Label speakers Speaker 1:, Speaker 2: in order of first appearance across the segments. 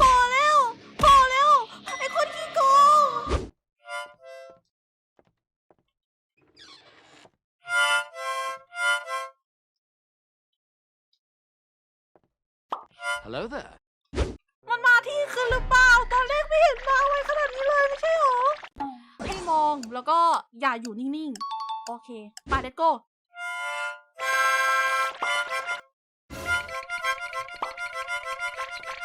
Speaker 1: พอแล้ว พอแล้ว ไอ้คนีโก there มันมาที่คืนหรือเปล่าตอนแรกไม่เห็นมาไว้ขนาดนี้เลยไม่ใช่หรอ ให้มองแล้วก็อย่าอยู่นิ่งๆ โอเค ไปเด็กโก้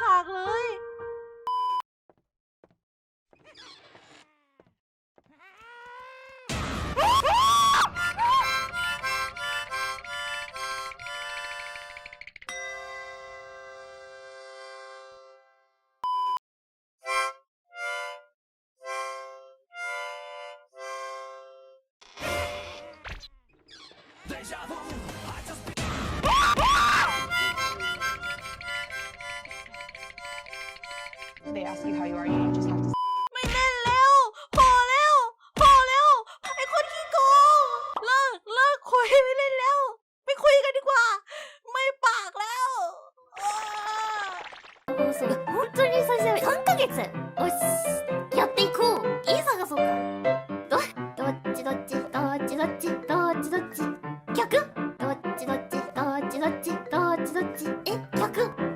Speaker 1: ฉากเลย Deja vu
Speaker 2: They ask you how you are, you just have to
Speaker 1: ไม่เล่นแล้วพอแล้วพอแล้วไอ้คนขีโกงเลิกเลิกคุยม่เล่นแล้วไม่คุยกันดีกว่าไม่ปากแล้วอ้า
Speaker 3: どうする本当に久々に3ヶ月よしやっていこう家探そうかどどっちどっちどっちどっちどっちどっち逆どっちどっちどっちどっちどっちどっちえ逆